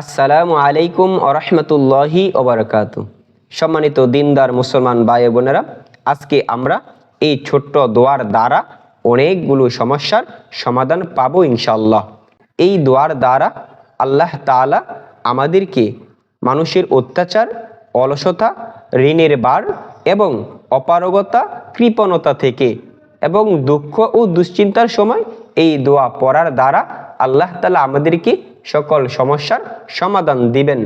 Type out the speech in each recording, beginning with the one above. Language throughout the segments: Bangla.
আসসালামু আলাইকুম আরহামতুল্লাহি ওবরাকাত সম্মানিত দিনদার মুসলমান ভাই বোনেরা, আজকে আমরা এই ছোট্ট দোয়ার দ্বারা অনেকগুলো সমস্যার সমাধান পাবো ইনশাল্লাহ এই দোয়ার দ্বারা আল্লাহ তাআলা আমাদেরকে মানুষের অত্যাচার, অলসতা, ঋণের বার এবং অপারগতা, কৃপণতা থেকে এবং দুঃখ ও দুশ্চিন্তার সময় এই দোয়া পড়ার দ্বারা আল্লাহ তালা আমাদেরকে সকল সমস্যার সমাধান দিবেন।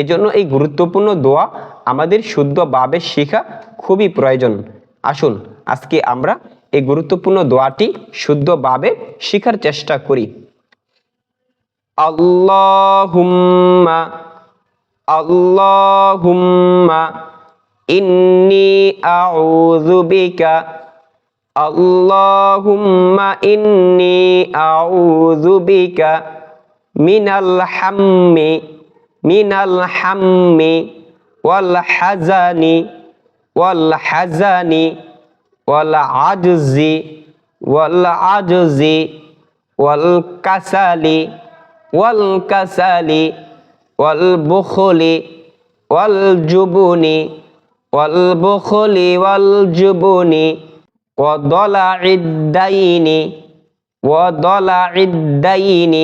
এজন্য এই গুরুত্বপূর্ণ দোয়া আমাদের শুদ্ধভাবে শেখা খুবই প্রয়োজন। আসুন, আজকে আমরা এই গুরুত্বপূর্ণ দোয়াটি শুদ্ধভাবে শেখার চেষ্টা করি। আল্লাহুম্মা আল্লাহুম্মা, ইন্নি আউযু اللهم إني أعوذ بك من الحم من الحم والحزن والحزن والعجز والعجز والكسل والكسل والبخل والجبن والبخل والجبن وضلع الدين وضلع الدين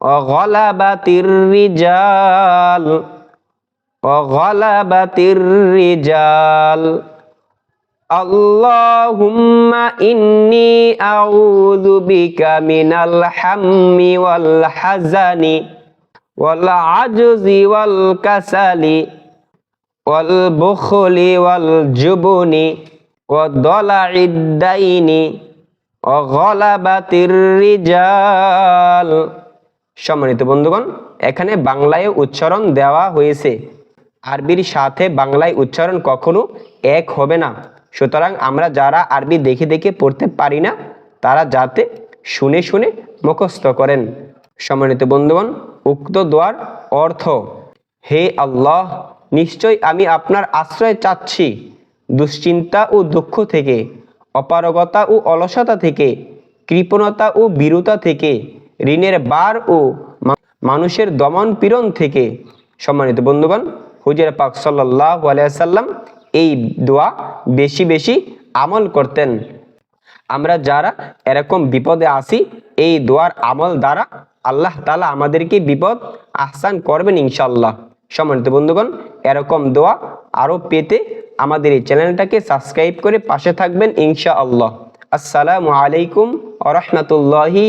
وغلبة الرجال وغلبة الرجال. اللهم إني أعوذ بك من الهم والحزن والعجز والكسل والبخل والجبن وضلع الدين وغلبة الرجال সম্মানিত বন্ধুগণ এখানে বাংলায় উচ্চারণ দেওয়া হয়েছে আরবির সাথে বাংলায় উচ্চারণ কখনো এক হবে না সুতরাং আমরা যারা আরবি দেখে দেখে পড়তে পারি না তারা যাতে শুনে শুনে মুখস্থ করেন সম্মানিত বন্ধুগণ উক্ত দোয়ার অর্থ হে আল্লাহ নিশ্চয় আমি আপনার আশ্রয় চাচ্ছি দুশ্চিন্তা ও দুঃখ থেকে, অপারগতা ও অলসতা থেকে, কৃপণতা ও বীরতা থেকে, ঋণের বার ও মানুষের দমন পীড়ন থেকে। সম্মানিত বন্ধুগণ, হুজুর পাক সাল্লাহ আলাইসাল্লাম এই দোয়া বেশি বেশি আমল করতেন। আমরা যারা এরকম বিপদে আসি এই দোয়ার আমল দ্বারা আল্লাহ তালা আমাদেরকে বিপদ আহসান করবেন ইনশাল্লাহ সম্মানিত বন্ধুগণ, এরকম দোয়া আরও পেতে আমাদের এই চ্যানেলটাকে সাবস্ক্রাইব করে পাশে থাকবেন ইনশা আল্লাহ আসসালামু আলাইকুম আ রহমতুল্লাহি